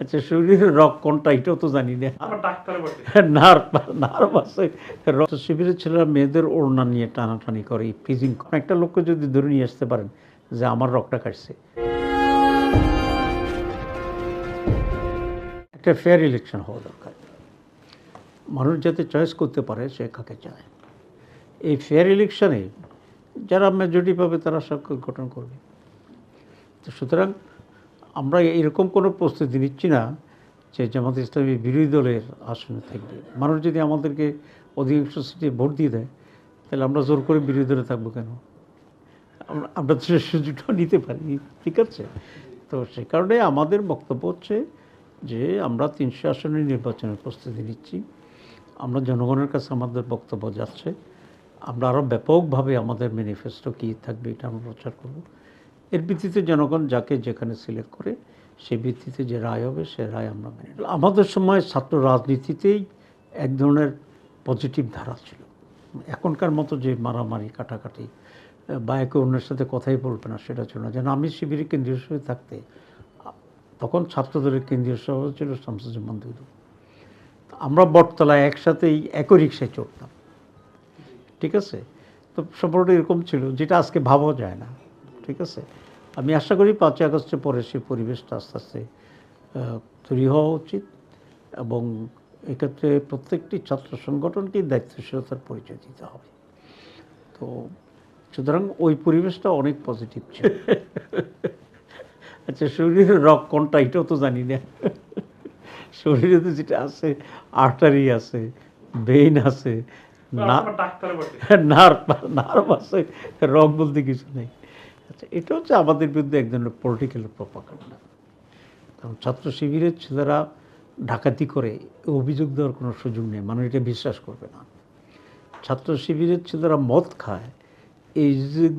আচ্ছা শরীরের রক কোনটা? এটাও তো জানি না। আমার ডাক্তারে বটে। নার্ভ নার্ভ আছে। রক্ত শিবিরের ছেলেরা মেয়েদের ওড়না নিয়ে টানাটানি করে ফ্রিজিং একটা লোককে যদি ধরে নিয়ে আসতে পারেন যে আমার রক্তটা কাটছে। একটা ফেয়ার ইলেকশন হওয়া দরকার। মানুষ যাতে চয়েস করতে পারে সে কাকে চায় এই ফেয়ার ইলেকশনে যারা মেজরিটি পাবে তারা সরকার গঠন করবে। তো সুতরাং আমরা এরকম কোনো প্রস্তুতি নিচ্ছি না যে জামাত ইসলামী বিরোধী দলের আসনে থাকবে। মানুষ যদি আমাদেরকে অধিকাংশ সিটে ভোট দিয়ে দেয়, তাহলে আমরা জোর করে বিরোধী দলে থাকব কেন? আমরা তো সে সুযোগটাও নিতে পারি, ঠিক আছে? তো সে কারণে আমাদের বক্তব্য হচ্ছে যে আমরা তিনশো আসনের নির্বাচনের প্রস্তুতি নিচ্ছি। আমরা জনগণের কাছে আমাদের বক্তব্য যাচ্ছে। আমরা আরও ব্যাপকভাবে আমাদের ম্যানিফেস্টো কী থাকবে এটা আমরা প্রচার করব। এর ভিত্তিতে জনগণ যাকে যেখানে সিলেক্ট করে সেই ভিত্তিতে যে রায় হবে, সে রায় আমরা মেনে। আমাদের সময় ছাত্র রাজনীতিতেই এক ধরনের পজিটিভ ধারা ছিল। এখনকার মতো যে মারামারি, কাটাকাটি বা একে অন্যের সাথে কথাই বলবে না, সেটা ছিল না। যেন আমি শিবিরে কেন্দ্রীয় সভায় থাকতে, তখন ছাত্রদলের কেন্দ্রীয় সভা ছিল শামসুজ্জামান দুদু আমরা বটতলায় একসাথেই একই রিক্সায় চড়তাম। ঠিক আছে? তো সম্পর্কটা এরকম ছিল, যেটা আজকে ভাবাও যায় না। ঠিক আছে? আমি আশা করি পাঁচই আগস্টের পরে সেই পরিবেশটা আস্তে আস্তে তৈরি হওয়া উচিত এবং এক্ষেত্রে প্রত্যেকটি ছাত্র সংগঠনকেই দায়িত্বশীলতার পরিচয় দিতে হবে। তো সুতরাং ওই পরিবেশটা অনেক পজিটিভ ছিল। আচ্ছা শরীরের রক কোনটা এটাও তো জানি না। শরীরে তো যেটা আছে আর্টারি আছে ভেইন আছে নার্ভ আছে রক বলতে কিছু নেই। আচ্ছা এটা হচ্ছে আমাদের বিরুদ্ধে এক ধরনের পলিটিক্যাল প্রপাকাণ্ডা কারণ ছাত্র শিবিরের ছেলেরা ডাকাতি করে অভিযোগ দেওয়ার কোনো সুযোগ নেই, মানুষ এটা বিশ্বাস করবে না। ছাত্র শিবিরের ছেলেরা মদ খায়, এই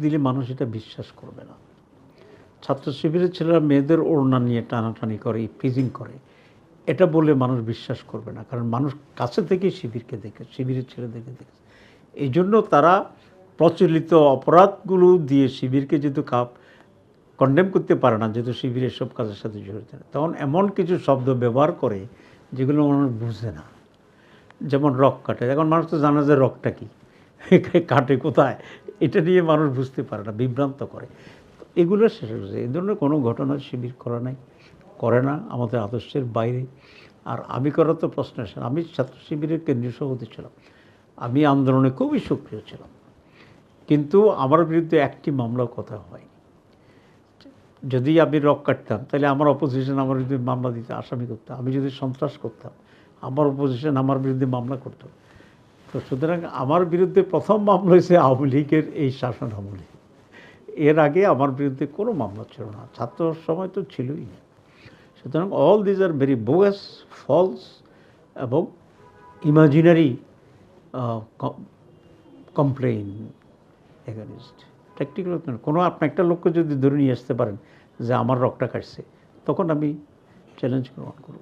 দিলে মানুষ এটা বিশ্বাস করবে না। ছাত্র শিবিরের ছেলেরা মেয়েদের ওড়না নিয়ে টানাটানি করে ফ্রিজিং করে, এটা বলে মানুষ বিশ্বাস করবে না। কারণ মানুষ কাছে থেকেই শিবিরকে দেখে, শিবিরের ছেলেদেরকে দেখে। এই জন্য তারা প্রচলিত অপরাধগুলো দিয়ে শিবিরকে যেহেতু কাপ কন্ডেম করতে পারে না, যেহেতু শিবিরের সব কাজের সাথে জড়িত না তখন এমন কিছু শব্দ ব্যবহার করে যেগুলো মানুষ বুঝে না। যেমন রক কাটে, এখন মানুষ তো জানে যে রকটা কি কাটে কোথায়, এটা নিয়ে মানুষ বুঝতে পারে না, বিভ্রান্ত করে। এগুলো শেষ হয়েছে এই ধরনের কোনো ঘটনা শিবির করা নাই, করে না আমাদের আদর্শের বাইরে। আর আমি করার তো প্রশ্ন আসে আমি ছাত্র শিবিরের কেন্দ্রীয় সভাপতি ছিলাম। আমি আন্দোলনে খুবই সক্রিয় ছিলাম। কিন্তু আমার বিরুদ্ধে একটি মামলাও কথা হয়নি। যদি আমি রক কাটতাম, তাহলে আমার অপোজিশন আমার বিরুদ্ধে মামলা দিতে, আসামি করতাম আমি যদি সন্ত্রাস করতাম, আমার অপোজিশন আমার বিরুদ্ধে মামলা করতো। তো সুতরাং আমার বিরুদ্ধে প্রথম মামলা হয়েছে আওয়ামী লীগের এই শাসন আমলে। এর আগে আমার বিরুদ্ধে কোনো মামলা ছিল না, ছাত্র সময় তো ছিলই না। সুতরাং all these R very bogus false এবং ইমাজিনারি কমপ্লেইন এগেনিস্ট প্র্যাকটিক্যাল কোনো আপনি একটা লোককে যদি ধরে নিয়ে আসতে পারেন যে আমার রক্তটা কাটছে, তখন আমি চ্যালেঞ্জ গ্রহণ করব।